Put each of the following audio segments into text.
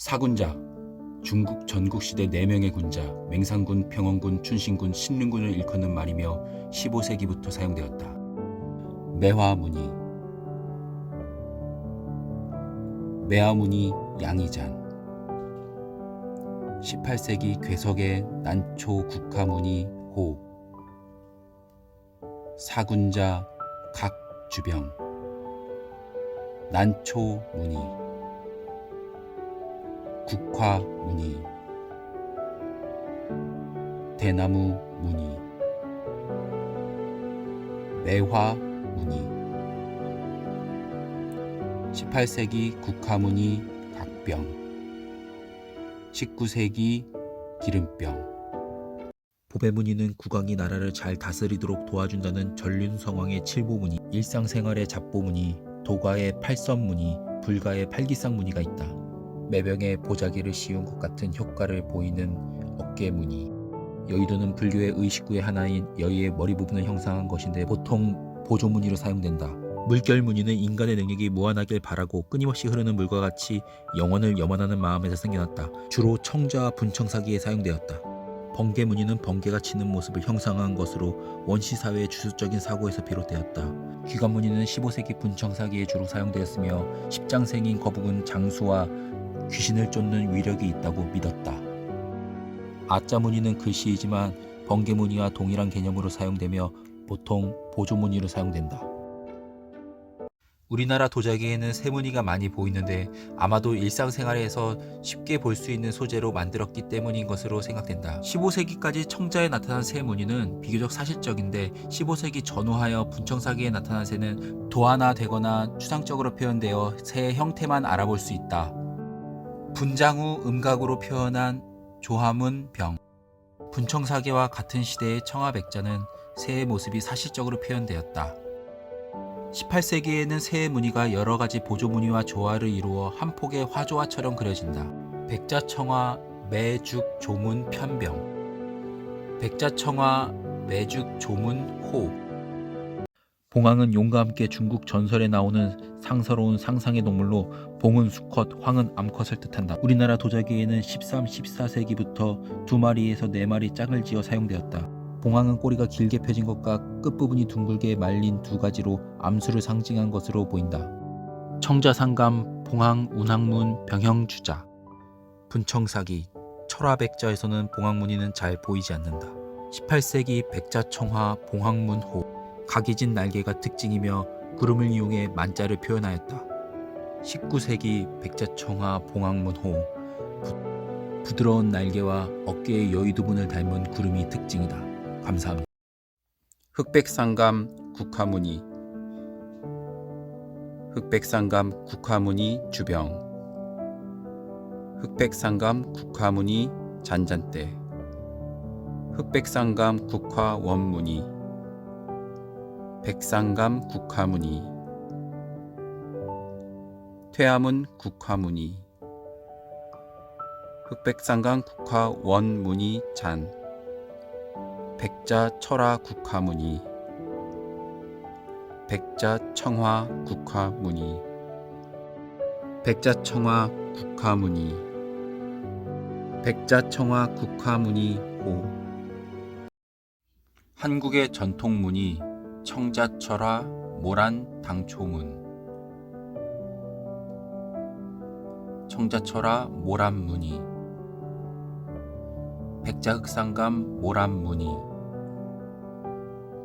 사군자 중국 전국시대 4명의 군자 맹상군, 평원군, 춘신군, 신릉군을 일컫는 말이며 15세기부터 사용되었다. 매화무늬 매화무늬 양이잔. 18세기 괴석의 난초 국화무늬 호. 사군자 각 주병. 난초 무늬 국화 무늬 대나무 무늬 매화 무늬 18세기 국화 무늬 각병 19세기 기름병 보배 무늬는 국왕이 나라를 잘 다스리도록 도와준다는 전륜성왕의 칠보 무늬, 일상생활의 잡보 무늬, 도가의 팔선 무늬, 불가의 팔기쌍무늬가 있다. 매병에 보자기를 씌운 것 같은 효과를 보이는 어깨무늬. 여의도는 불교의 의식구의 하나인 여의의 머리 부분을 형상한 것인데 보통 보조무늬로 사용된다. 물결 무늬는 인간의 능력이 무한하길 바라고 끊임없이 흐르는 물과 같이 영혼을 염원하는 마음에서 생겨났다. 주로 청자와 분청사기에 사용되었다. 번개 무늬는 번개가 치는 모습을 형상한 것으로 원시 사회의 주술적인 사고에서 비롯되었다. 귀관 무늬는 15세기 분청사기에 주로 사용되었으며 십장생인 거북은 장수와 귀신을 쫓는 위력이 있다고 믿었다. 아자 무늬는 글씨이지만 번개 무늬와 동일한 개념으로 사용되며 보통 보조 무늬로 사용된다. 우리나라 도자기에는 세무늬가 많이 보이는데 아마도 일상생활에서 쉽게 볼 수 있는 소재로 만들었기 때문인 것으로 생각된다. 15세기까지 청자에 나타난 세무늬는 비교적 사실적인데 15세기 전후하여 분청사기에 나타난 새는 도안화되거나 추상적으로 표현되어 새의 형태만 알아볼 수 있다. 분장 후 음각으로 표현한 조화문 병 분청사기와 같은 시대의 청아백자는 새의 모습이 사실적으로 표현되었다. 18세기에는 새의 무늬가 여러 가지 보조 무늬와 조화를 이루어 한 폭의 화조화처럼 그려진다. 백자청화 매죽 조문 편병 백자청화 매죽 조문 호 봉황은 용과 함께 중국 전설에 나오는 상서로운 상상의 동물로 봉은 수컷, 황은 암컷을 뜻한다. 우리나라 도자기에는 13, 14세기부터 두 마리에서 네 마리 짝을 지어 사용되었다. 봉황은 꼬리가 길게 펴진 것과 끝부분이 둥글게 말린 두 가지로 암수를 상징한 것으로 보인다. 청자상감, 봉황, 운항문, 병형주자 분청사기, 철화백자에서는 봉황무늬는 잘 보이지 않는다. 18세기 백자청화 봉황문호 각이진 날개가 특징이며 구름을 이용해 만자를 표현하였다. 19세기 백자청화 봉황문호 부, 부드러운 날개와 어깨의 여의도분을 닮은 구름이 특징이다. 감사합니다. 흑백상감 국화무늬 흑백상감 국화무늬 주병 흑백상감 국화무늬 잔잔대 흑백상감 국화 원무늬 백상감 국화무늬 퇴화문 국화무늬 흑백상감 국화 원무늬 잔. 백자 철화 국화무늬 백자 청화 국화무늬 백자 청화 국화무늬 백자 청화 국화무늬 호 한국의 전통무늬 청자철화 모란 당초문. 청자철화 모란무늬 백자흑상감 모란무늬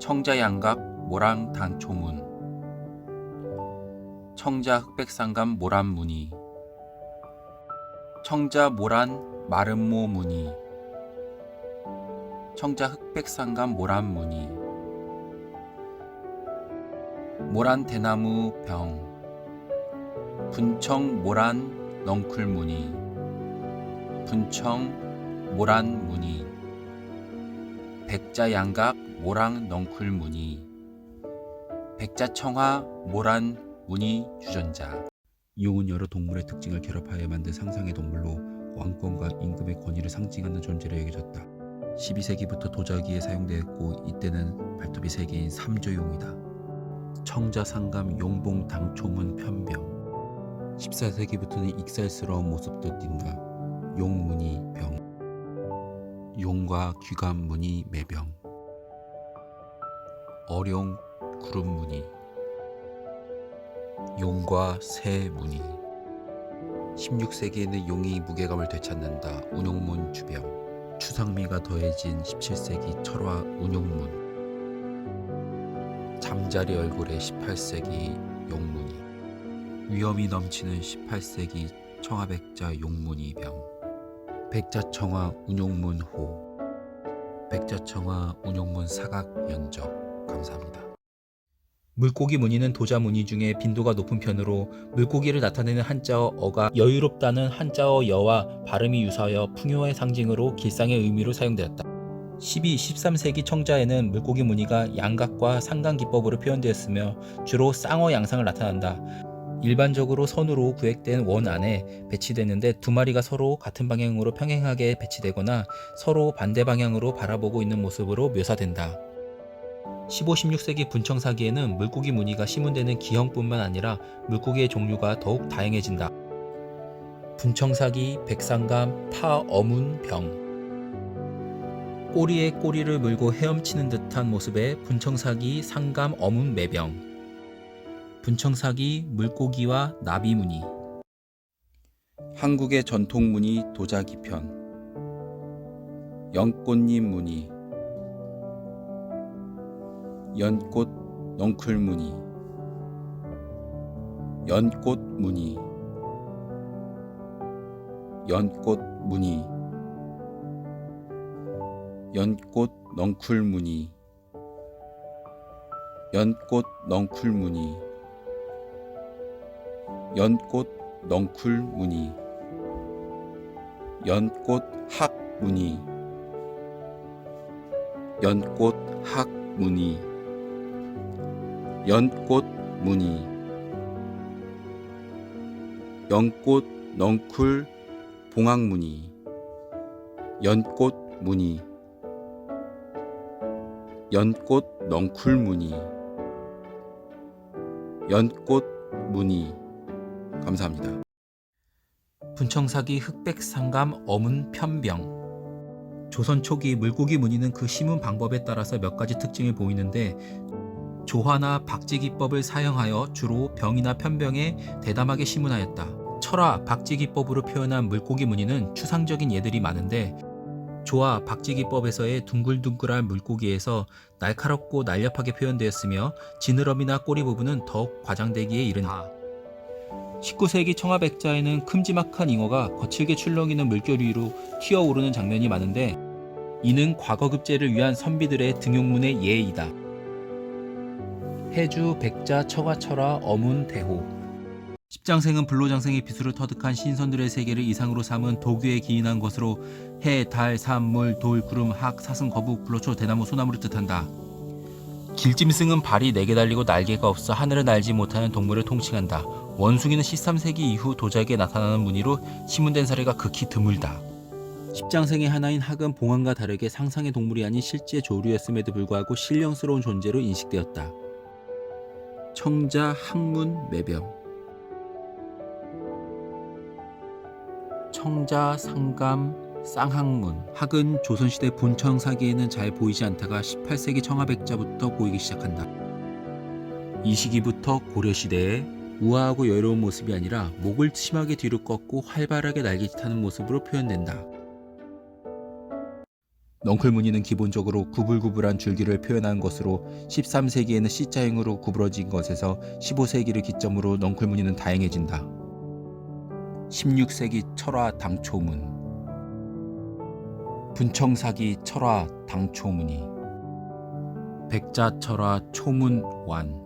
청자양각 모랑 단초문. 청자 흑백상감 모란무늬 청자 모란 마름모 무늬 청자 흑백상감 모란무늬 모란 대나무 병 분청 모란 넝쿨무늬 분청 모란 무늬 백자 양각 모랑 넝쿨 무늬 백자청화 모란 무늬 주전자 이용은 여러 동물의 특징을 결합하여 만든 상상의 동물로 왕권과 임금의 권위를 상징하는 존재로 여겨졌다. 12세기부터 도자기에 사용되었고 이때는 발톱이 3개인 3조용이다. 청자상감 용봉 당초문 편병 14세기부터는 익살스러운 모습도 띈다. 용문이 병. 용과 귀감문이 매병. 어룡 구름무늬. 용과 새 무늬. 16세기에는 용이 무게감을 되찾는다. 운용문 주병. 추상미가 더해진 17세기 철화 운용문. 잠자리 얼굴의 18세기 용문이. 위험이 넘치는 18세기 청아백자 용문이 병 백자청아 운용문호 백자청아 운용문 사각 연적 감사합니다. 물고기 무늬는 도자 무늬 중에 빈도가 높은 편으로 물고기를 나타내는 한자어 어가 여유롭다는 한자어 여와 발음이 유사하여 풍요의 상징으로 길상의 의미로 사용되었다. 12, 13세기 청자에는 물고기 무늬가 양각과 상강 기법으로 표현되었으며 주로 쌍어 양상을 나타난다. 일반적으로 선으로 구획된 원 안에 배치되는데 두 마리가 서로 같은 방향으로 평행하게 배치되거나 서로 반대 방향으로 바라보고 있는 모습으로 묘사된다. 15, 16세기 분청사기에는 물고기 무늬가 시문되는 기형뿐만 아니라 물고기의 종류가 더욱 다양해진다. 분청사기, 백상감, 파, 어문, 병 꼬리에 꼬리를 물고 헤엄치는 듯한 모습의 분청사기, 상감, 어문, 매병. 분청사기, 물고기와 나비무늬. 한국의 전통무늬 도자기편. 연꽃잎 무늬. 연꽃 넝쿨 무늬. 연꽃 무늬. 연꽃 무늬 연꽃 넝쿨무늬. 연꽃 넝쿨무늬. 연꽃 넝쿨 무늬. 연꽃 학 무늬. 연꽃 학 무늬. 연꽃 무늬. 연꽃 넝쿨 봉황 무늬. 연꽃 무늬 연꽃 넝쿨 무늬 연꽃 무늬 감사합니다. 분청사기 흑백 상감 어문 편병 조선 초기 물고기 무늬는 그 심은 방법에 따라서 몇 가지 특징을 보이는데 조화나 박지기법을 사용하여 주로 병이나 편병에 대담하게 심문하였다. 철화, 박지기법으로 표현한 물고기 무늬는 추상적인 예들이 많은데 조화, 박지기법에서의 둥글둥글한 물고기에서 날카롭고 날렵하게 표현되었으며 지느러미나 꼬리 부분은 더욱 과장되기에 이른다. 19세기 청아백자에는 큼지막한 잉어가 거칠게 출렁이는 물결 위로 튀어오르는 장면이 많은데 이는 과거 급제를 위한 선비들의 등용문의 예이다. 해주, 백자, 처가 철화, 어문, 대호 십장생은 불로장생의 비수를 터득한 신선들의 세계를 이상으로 삼은 도교에 기인한 것으로 해, 달, 산, 물, 돌, 구름, 학, 사슴, 거북, 불로초, 대나무, 소나무를 뜻한다. 길짐승은 발이 네 개 달리고 날개가 없어 하늘을 날지 못하는 동물을 통칭한다. 원숭이는 13세기 이후 도자기에 나타나는 무늬로 시문된 사례가 극히 드물다. 십장생의 하나인 학은 봉황과 다르게 상상의 동물이 아닌 실제 조류였음에도 불구하고 신령스러운 존재로 인식되었다. 청자 학문 매병 청자 상감 쌍학문 학은 조선시대 본청 사기에는 잘 보이지 않다가 18세기 청아백자부터 보이기 시작한다. 이 시기부터 고려시대에 우아하고 여유로운 모습이 아니라 목을 심하게 뒤로 꺾고 활발하게 날개짓하는 모습으로 표현된다. 넝클 무늬는 기본적으로 구불구불한 줄기를 표현한 것으로 13세기에는 C자형으로 구부러진 것에서 15세기를 기점으로 넝클 무늬는 다양해진다. 16세기 철화 당초문. 분청사기 철화 당초무늬 백자 철화 초문완.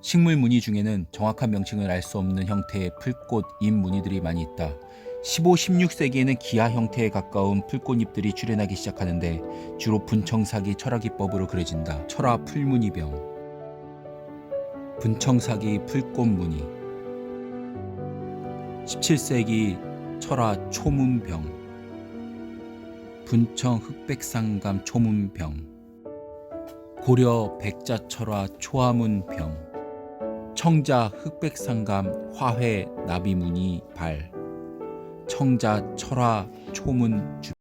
식물 무늬 중에는 정확한 명칭을 알 수 없는 형태의 풀꽃, 잎 무늬들이 많이 있다. 15, 16세기에는 기하 형태에 가까운 풀꽃잎들이 출현하기 시작하는데 주로 분청사기 철화기법으로 그려진다. 철화 풀무늬병. 분청사기 풀꽃 무늬 17세기 철화 초문병 분청 흑백상감 초문병 고려 백자 철화 초화문병 청자 흑백상감 화훼 나비무늬 발 청자 철화 초문 주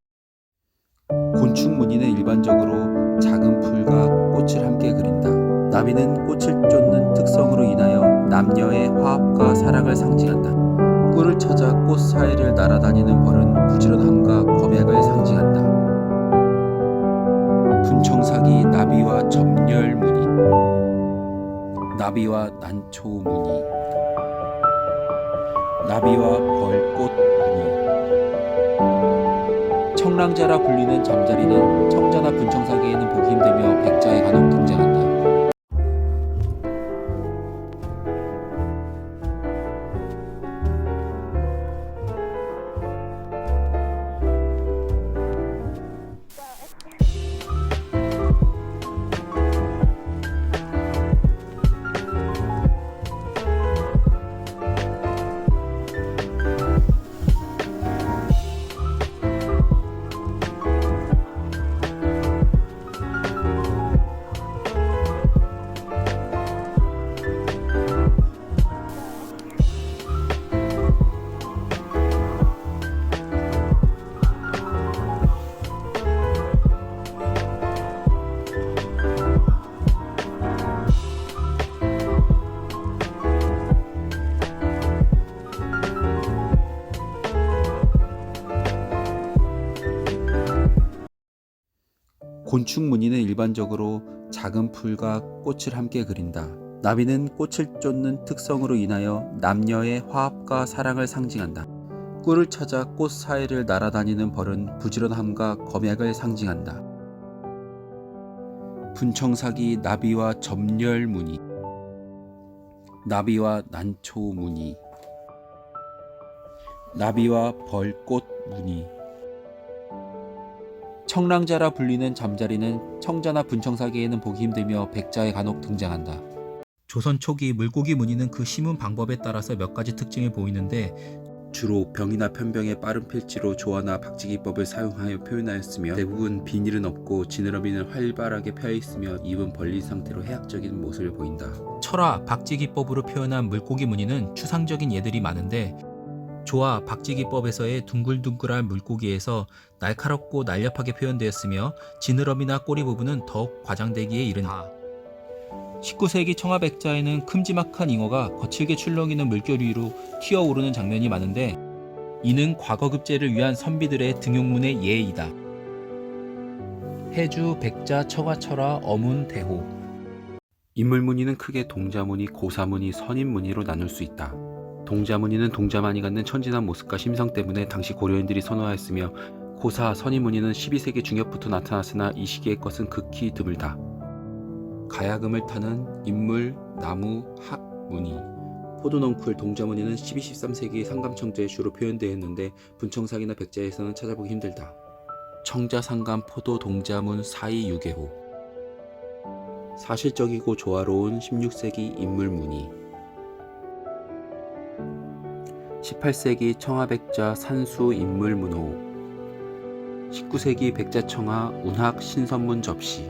곤충 무늬는 일반적으로 작은 풀과 꽃을 함께 그린다. 나비는 꽃을 쫓는 특성으로 인하여 남녀의 화합과 사랑을 상징한다. 꽃 사이를 날아다니는 벌은 부지런함과 검약을 상징한다. 분청사기 나비와 점렬 무늬 나비와 난초 무늬 나비와 벌꽃 무늬 청랑자라 불리는 잠자리는 청자나 분청사기에는 보기 힘들며 백자에 간혹 등장한다. 곤충 무늬는 일반적으로 작은 풀과 꽃을 함께 그린다. 나비는 꽃을 쫓는 특성으로 인하여 남녀의 화합과 사랑을 상징한다. 꿀을 찾아 꽃 사이를 날아다니는 벌은 부지런함과 검약을 상징한다. 분청사기 나비와 점렬 무늬 나비와 난초 무늬 나비와 벌꽃 무늬 청랑자라 불리는 잠자리는 청자나 분청사기에는 보기 힘들며 백자에 간혹 등장한다. 조선 초기 물고기 무늬는 그 심은 방법에 따라서 몇 가지 특징을 보이는데 주로 병이나 편병의 빠른 필지로 조화나 박치기법을 사용하여 표현하였으며 대부분 비닐은 없고 지느러미는 활발하게 펴 있으며 입은 벌린 상태로 해학적인 모습을 보인다. 철화, 박치기법으로 표현한 물고기 무늬는 추상적인 예들이 많은데 조화, 박치기법에서의 둥글둥글한 물고기에서 날카롭고 날렵하게 표현되었으며 지느러미나 꼬리 부분은 더욱 과장되기에 이른다. 19세기 청아백자에는 큼지막한 잉어가 거칠게 출렁이는 물결 위로 튀어오르는 장면이 많은데 이는 과거 급제를 위한 선비들의 등용문의 예이다. 해주, 백자, 처가철화, 어문, 대호 인물 무늬는 크게 동자 무늬, 고사 무늬, 선인 무늬로 나눌 수 있다. 동자무늬는 동자만이 갖는 천진한 모습과 심성 때문에 당시 고려인들이 선호하였으며 고사, 선인무늬는 12세기 중엽부터 나타났으나 이 시기의 것은 극히 드물다. 가야금을 타는 인물, 나무, 학, 무늬 포도넝쿨, 동자무늬는 12, 13세기 상감청자에 주로 표현되었는데 분청사기나 백자에서는 찾아보기 힘들다. 청자, 상감, 포도, 동자문, 사이, 유계호 사실적이고 조화로운 16세기 인물 무늬 18세기 청아백자 산수 인물 문호 19세기 백자청아 운학 신선문 접시